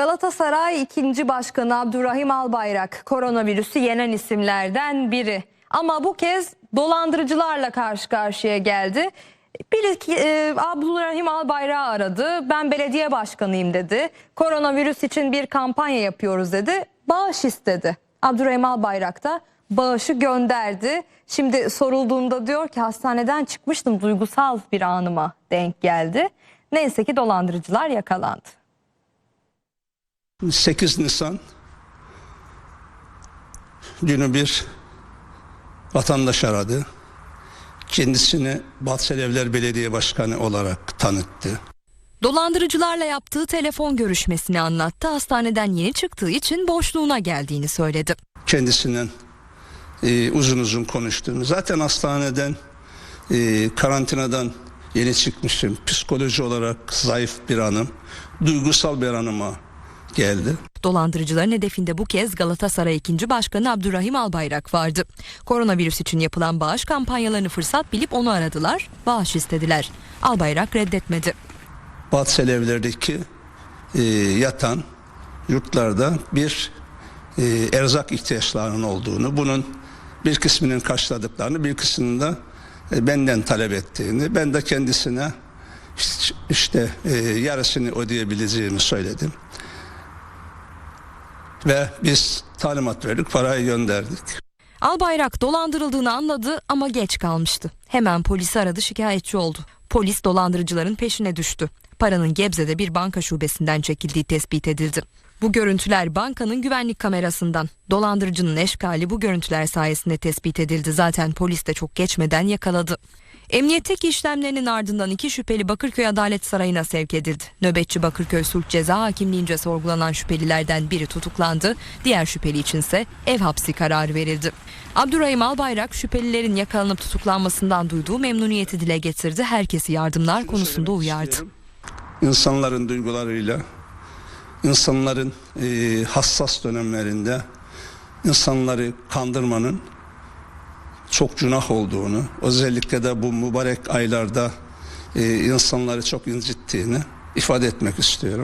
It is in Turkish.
Galatasaray 2. Başkanı Abdurrahim Albayrak koronavirüsü yenen isimlerden biri. Ama bu kez dolandırıcılarla karşı karşıya geldi. Biri e, Abdurrahim Albayrak'ı aradı. Ben belediye başkanıyım dedi. Koronavirüs için bir kampanya yapıyoruz dedi. Bağış istedi. Abdurrahim Albayrak da bağışı gönderdi. Şimdi sorulduğunda diyor ki hastaneden çıkmıştım duygusal bir anıma denk geldi. Neyse ki dolandırıcılar yakalandı. 8 Nisan günü bir vatandaş aradı. Kendisini Bahçelievler Belediye Başkanı olarak tanıttı. Dolandırıcılarla yaptığı telefon görüşmesini anlattı. Hastaneden yeni çıktığı için boşluğuna geldiğini söyledi. Kendisinden e, uzun uzun konuştuğunu. Zaten hastaneden e, karantinadan yeni çıkmışım. Psikoloji olarak zayıf bir hanım. Duygusal bir hanıma geldi. Dolandırıcıların hedefinde bu kez Galatasaray 2. Başkanı Abdurrahim Albayrak vardı. Koronavirüs için yapılan bağış kampanyalarını fırsat bilip onu aradılar, bağış istediler. Albayrak reddetmedi. Bahçelievlerdeki e, yatan yurtlarda bir e, erzak ihtiyaçlarının olduğunu, bunun bir kısmının karşıladıklarını, bir kısmının da e, benden talep ettiğini, ben de kendisine işte, işte e, yarısını ödeyebileceğimi söyledim. Ve biz talimat verdik, parayı gönderdik. Albayrak dolandırıldığını anladı ama geç kalmıştı. Hemen polisi aradı şikayetçi oldu. Polis dolandırıcıların peşine düştü. Paranın Gebze'de bir banka şubesinden çekildiği tespit edildi. Bu görüntüler bankanın güvenlik kamerasından. Dolandırıcının eşkali bu görüntüler sayesinde tespit edildi. Zaten polis de çok geçmeden yakaladı. Emniyetteki işlemlerinin ardından iki şüpheli Bakırköy Adalet Sarayı'na sevk edildi. Nöbetçi Bakırköy Sulh Ceza Hakimliğince sorgulanan şüphelilerden biri tutuklandı. Diğer şüpheli içinse ev hapsi kararı verildi. Abdurrahim Albayrak şüphelilerin yakalanıp tutuklanmasından duyduğu memnuniyeti dile getirdi. Herkesi yardımlar konusunda uyardı. İnsanların duygularıyla, insanların e, hassas dönemlerinde insanları kandırmanın çok günah olduğunu, özellikle de bu mübarek aylarda e, insanları çok incittiğini ifade etmek istiyorum.